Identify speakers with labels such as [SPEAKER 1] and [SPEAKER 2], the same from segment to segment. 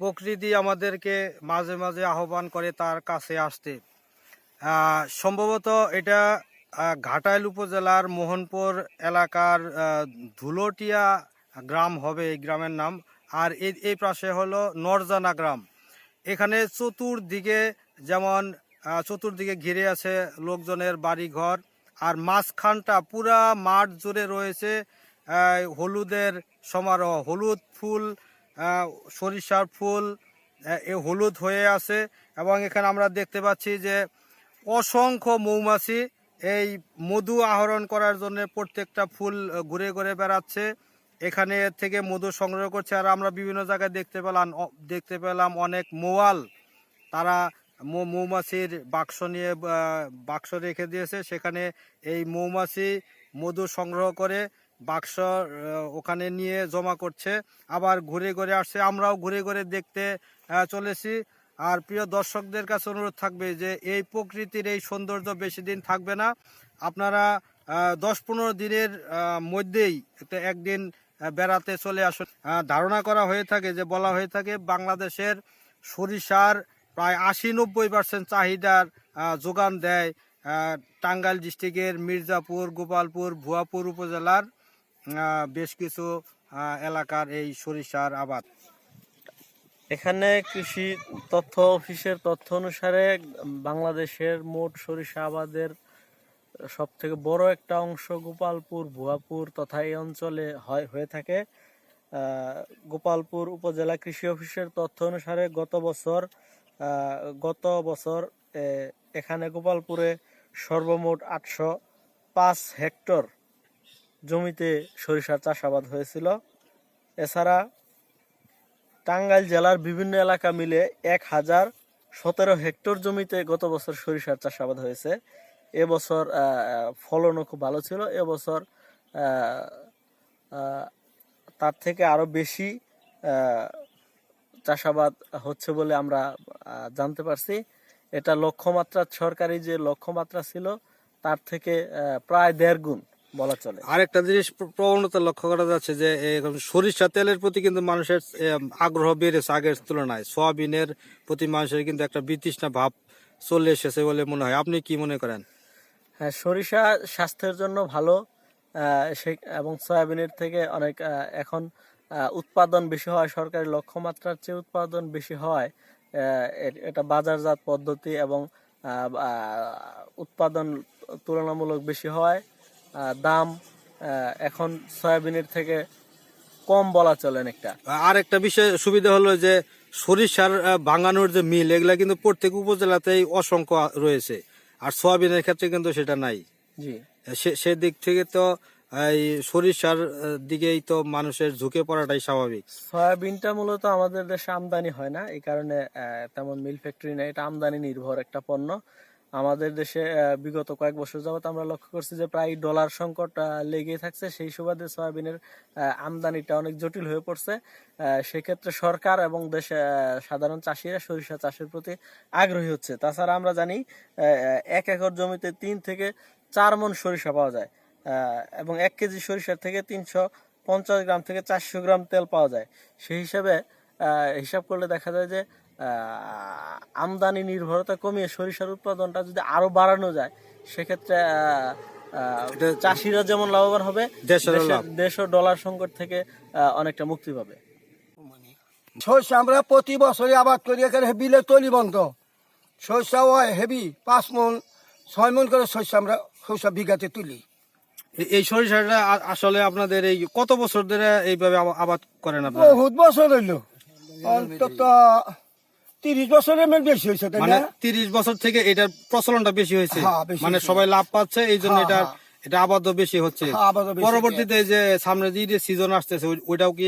[SPEAKER 1] প্রকৃতি আমাদেরকে মাঝে মাঝে আহ্বান করে তার কাছে আসতে। সম্ভবত এটা ঘাটাইল উপজেলার মোহনপুর এলাকার ধুলোটিয়া গ্রাম হবে এই গ্রামের নাম। আর এই এই পাশে হলো নরজানা গ্রাম। এখানে চতুর্দিকে যেমন চতুর্দিকে ঘিরে আছে লোকজনের বাড়ি ঘর আর মাঝখানটা পুরা মাঠ জুড়ে রয়েছে হলুদের সমারোহ, হলুদ ফুল সরিষার ফুল এ হলুদ হয়ে আছে এবং এখানে আমরা দেখতে পাচ্ছি যে অসংখ্য মৌমাছি এই মধু আহরণ করার জন্য প্রত্যেকটা ফুল ঘুরে ঘুরে বেড়াচ্ছে। এখানে থেকে মধু সংগ্রহ করছে আর আমরা বিভিন্ন জায়গায় দেখতে পেলাম দেখতে পেলাম অনেক মোয়াল। তারা মৌমাছির বাক্স নিয়ে বাক্স রেখে দিয়েছে। সেখানে এই মৌমাছি মধু সংগ্রহ করে বাক্স ওখানে নিয়ে জমা করছে। আবার ঘুরে ঘুরে আসছে। আমরাও ঘুরে ঘুরে দেখতে চলেছি। আর প্রিয় দর্শকদের কাছে অনুরোধ থাকবে যে, এই প্রকৃতির এই সৌন্দর্য বেশি দিন থাকবে না। আপনারা দশ পনেরো দিনের মধ্যেই একটা একদিন বেড়াতে চলে আসুন। ধারণা করা হয়ে থাকে যে, বলা হয়ে থাকে বাংলাদেশের সরিষার প্রায় আশি নব্বই পার্সেন্ট চাহিদার যোগান দেয় টাঙ্গাইল ডিস্ট্রিক্টের মির্জাপুর, গোপালপুর, ভুয়াপুর উপজেলার বেশ কিছু এলাকার এই সরিষার আবাদ।
[SPEAKER 2] এখানে কৃষি তথ্য, অফিসের তথ্য অনুসারে বাংলাদেশের মোট সরিষা আবাদের সব থেকে বড় একটা অংশ গোপালপুর, ভুয়াপুর তথা এই অঞ্চলে হয়, হয়ে থাকে। গোপালপুর উপজেলা কৃষি অফিসের তথ্য অনুসারে গত বছর গত বছর এখানে গোপালপুরে সর্বমোট আটশো পাঁচ হেক্টর জমিতে সরিষার চাষাবাদ হয়েছিল। এছাড়া টাঙ্গাইল জেলার বিভিন্ন এলাকা মিলে এক হাজার সতেরো হেক্টর জমিতে গত বছর সরিষার চাষাবাদ হয়েছে। এবছর ফলনও খুব ভালো ছিল। এবছর তার থেকে আরও বেশি চাষাবাদ হচ্ছে বলে আমরা জানতে পারছি। এটা লক্ষ্যমাত্রা সরকারি যে লক্ষ্যমাত্রা ছিল, তার থেকে প্রায় দেড় গুণ। বলা চলে।
[SPEAKER 1] আরেকটা জিনিস প্রবণতা লক্ষ্য করা যাচ্ছে যে এখন সরিষা তেলের প্রতি কিন্তু মানুষের আগ্রহ বেড়েছে আগের তুলনায়। সোয়াবিনের প্রতি মানুষের কিন্তু একটা বিতৃষ্ণা ভাব চলে এসেছে বলে মনে হয়। আপনি কি মনে করেন?
[SPEAKER 2] হ্যাঁ সরিষা স্বাস্থ্যের জন্য ভালো এবং সয়াবিনের থেকে অনেক এখন উৎপাদন বেশি হয় সরকারি লক্ষ্যমাত্রার চেয়ে উৎপাদন বেশি হয় এটা বাজারজাত পদ্ধতি এবং উৎপাদন তুলনামূলক বেশি হয় দাম এখন সয়াবিনের থেকে কম বলা চলে অনেকটা।
[SPEAKER 1] আর একটা বিষয় সুবিধা হলো যে সরিষার ভাঙানোর যে মিল এগুলা কিন্তু প্রত্যেক উপজেলাতেই অসংখ্য রয়েছে। আর সয়াবিনের ক্ষেত্রে কিন্তু সেটা নাই।
[SPEAKER 2] জি।
[SPEAKER 1] সে- সেদিক থেকে তো এই সরিষার দিকেই তো মানুষের ঝুঁকে পড়াটাই স্বাভাবিক।
[SPEAKER 2] সয়াবিনটা মূলত আমাদের দেশে আমদানি হয় না এই কারণে তেমন মিল ফ্যাক্টরি নেই এটা আমদানি নির্ভর একটা পণ্য। আমাদের দেশে বিগত কয়েক বছর যাবত আমরা লক্ষ্য করছি যে প্রায় ডলার সংকট লেগেই থাকছে। সেই সুবাদে সয়াবিনের আমদানিটা অনেক জটিল হয়ে পড়ছে। সেক্ষেত্রে সরকার এবং দেশে সাধারণ চাষিরা সরিষা চাষের প্রতি আগ্রহী হচ্ছে। তাছাড়া আমরা জানি এক একর জমিতে তিন থেকে চার মন সরিষা পাওয়া যায় এবং এক কেজি সরিষার থেকে তিনশো পঞ্চাশ গ্রাম থেকে চারশো গ্রাম তেল পাওয়া যায়। সেই হিসাবে হিসাব করলে দেখা যায় যে আমদানি নির্ভরতা কমিয়ে সরিষার উৎপাদনটা যদি আরও বাড়ানো যায় সেক্ষেত্রে চাষিরা যেমন লাভবান হবে দেশের- দেশ ও ডলার সংকট থেকে অনেকটা মুক্তি পাবে।
[SPEAKER 3] শস্য আমরা প্রতি বছরই আবাদ করি এখানে বিলে তলি বন্ধ। শস্য হয় হেভি পাঁচ মন ছয় মন করে শস্য আমরা শস্য বিঘাতে তুলি।
[SPEAKER 1] এই সরিষাটা আসলে আপনাদের এই কত বছর ধরে এইভাবে আবাদ করেন আপনারা?
[SPEAKER 3] বহুত বছর হইল। অন্তত তিরিশ বছরের বেশি হয়েছে
[SPEAKER 1] মানে তিরিশ বছর থেকে এটার প্রচলনটা বেশি হয়েছে। মানে সবাই লাভ পাচ্ছে এই জন্য এটা। এটা আবাদও বেশি হচ্ছে।
[SPEAKER 3] আবাদও বেশি।
[SPEAKER 1] পরবর্তীতে যে সামনে যে সিজন আসতেছে ওইটাও কি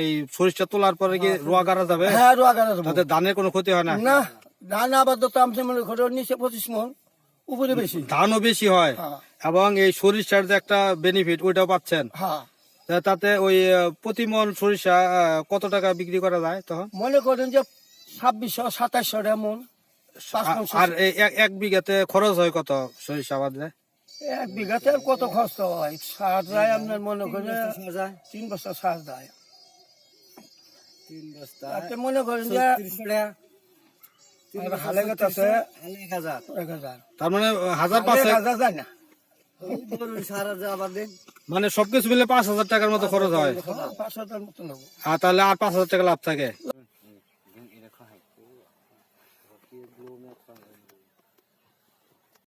[SPEAKER 1] এই সরিষা তোলার পরে কি রোয়া গাড়া যাবে?
[SPEAKER 3] হ্যাঁ রোয়া গাড়া দেবো।
[SPEAKER 1] তাতে ধানের কোনো ক্ষতি হয় না?
[SPEAKER 3] না ধান আবাদ তো আমি মনে করো নিচে পঁচিশ মন উপরে বেশি।
[SPEAKER 1] ধানও বেশি হয়।
[SPEAKER 3] হ্যাঁ।
[SPEAKER 1] এবং এই সরিষার যে একটা বেনিফিট ওইটাও পাচ্ছেন।
[SPEAKER 3] হ্যাঁ।
[SPEAKER 1] তাতে ওই প্রতি মন সরিষা কত টাকা বিক্রি করা যায় তখন?
[SPEAKER 3] মনে করেন যে ছাব্বিশশো সাতাশশো এমন।
[SPEAKER 1] আর এক- বিঘাতে খরচ হয় কত সরিষা আবাদে
[SPEAKER 3] এক বিঘাতে আর কত খরচ হয়? সার যায় আপনার মনে করেন তিন বছর সার দেয়। মনে করেন যে আর হালে গেছে আছে। এক হাজার।
[SPEAKER 1] তার মানে হাজার পাঁচ
[SPEAKER 3] হাজার যায় না।
[SPEAKER 1] মানে সবকিছু মিলে পাঁচ হাজার টাকার মতো খরচ হয়। আর তাহলে আর পাঁচ হাজার টাকা লাভ থাকে?